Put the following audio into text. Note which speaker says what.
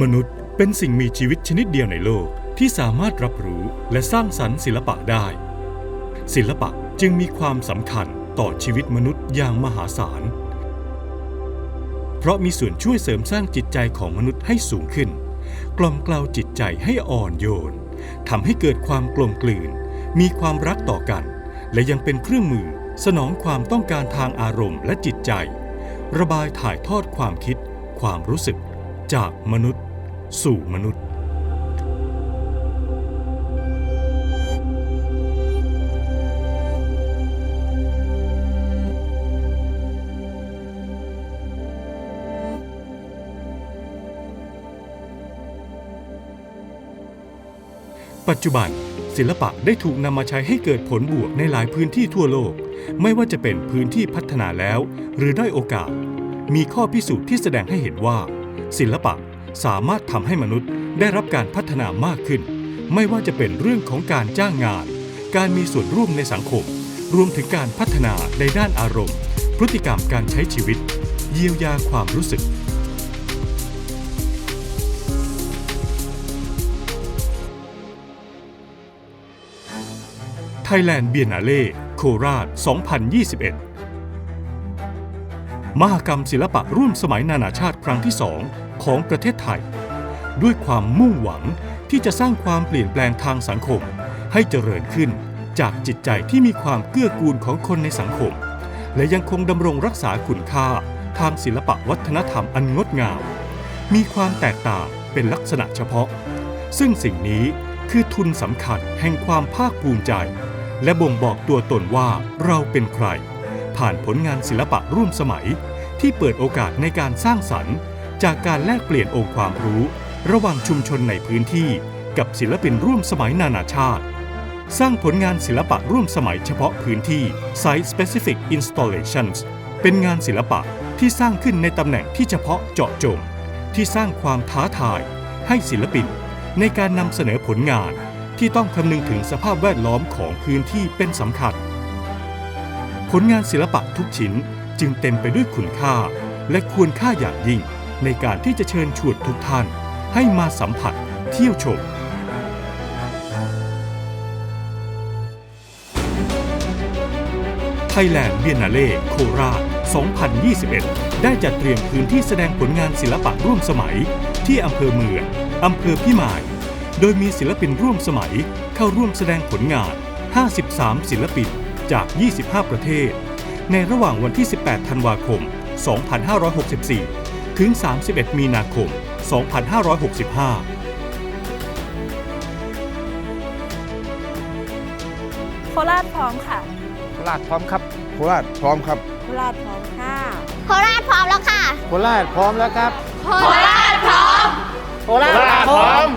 Speaker 1: มนุษย์เป็นสิ่งมีชีวิตชนิดเดียวในโลกที่สามารถรับรู้และสร้างสรรค์ศิลปะได้ ศิลปะจึงมีความสำคัญต่อชีวิตมนุษย์อย่างมหาศาล เพราะมีส่วนช่วยเสริมสร้างจิตใจของมนุษย์ให้สูงขึ้น กล่อมกล่าวจิตใจให้อ่อนโยนทำให้เกิดความกลมกลืน มีความรักต่อกัน และยังเป็นเครื่องมือสนองความต้องการทางอารมณ์และจิตใจ ระบายถ่ายทอดความคิด ความรู้สึก จากมนุษย์สู่มนุษย์ ปัจจุบันศิลปะได้ถูกนำมาใช้ให้เกิดผลบวกในหลายพื้นที่ทั่วโลก ไม่ว่าจะเป็นพื้นที่พัฒนาแล้ว หรือได้อยโอกาส มีข้อพิสูจน์ที่แสดงให้เห็นว่า ศิลปะสามารถทำให้มนุษย์ได้รับการพัฒนามากขึ้น ไม่ว่าจะเป็นเรื่องของการจ้างงาน การมีส่วนร่วมในสังคม รวมถึงการพัฒนาในด้านอารมณ์ พฤติกรรมการใช้ชีวิต เยียวยาความรู้สึก Thailand Biennale โคราช 2021 มหกรรมศิลปะร่วมสมัยนานาชาติครั้งที่2ของประเทศไทย ด้วยความมุ่งหวังที่จะสร้างความเปลี่ยนแปลงทางสังคม ให้เจริญขึ้นจากจิตใจที่มีความเกื้อกูลของคนในสังคม และยังคงดำรงรักษาคุณค่าทางศิลปะวัฒนธรรมอันงดงาม มีความแตกต่างเป็นลักษณะเฉพาะ ซึ่งสิ่งนี้คือทุนสำคัญแห่งความภาคภูมิใจ และบ่งบอกตัวตนว่าเราเป็นใคร ผ่านผลงานศิลปะร่วมสมัย ที่เปิดโอกาสในการสร้างสรรค์ จากการแลกเปลี่ยนองค์ความรู้ ระหว่างชุมชนในพื้นที่ กับศิลปินร่วมสมัยนานาชาติ สร้างผลงานศิลปะร่วมสมัยเฉพาะพื้นที่ Site Specific Installations เป็นงานศิลปะที่สร้างขึ้นในตำแหน่งที่เฉพาะเจาะจง ที่สร้างความท้าทาย ให้ศิลปิน ในการนำเสนอผลงานที่ต้องคำนึงถึงสภาพแวดล้อมของพื้นที่เป็นสำคัญ ผลงานศิลปะทุกชิ้นจึงเต็มไปด้วยคุณค่า และควรค่าอย่างยิ่ง ในการที่จะเชิญชวนทุกท่าน ให้มาสัมผัสเที่ยวชม Thailand Biennale โคราช 2021 ได้จัดเตรียมพื้นที่แสดงผลงานศิลปะร่วมสมัย ที่อำเภอเมืองอำเภอพิมาย โดยมีศิลปินร่วมสมัยเข้าร่วมแสดงผลงาน 53 ศิลปิน จาก 25 ประเทศ ในระหว่างวันที่ 18 ธันวาคม 2564 ถึง 31 มีนาคม 2565
Speaker 2: โคราชพร้อมค่ะ
Speaker 3: โคราชพร้อมครับ
Speaker 4: โคราชพร้อมครับ
Speaker 2: โคราชพร้อมค่ะ
Speaker 5: โคราชพร้อมแล้วค่ะ
Speaker 3: โคราชพร้อมแล้วครับ
Speaker 5: โคราชพร้อม
Speaker 3: โคราชพร้อม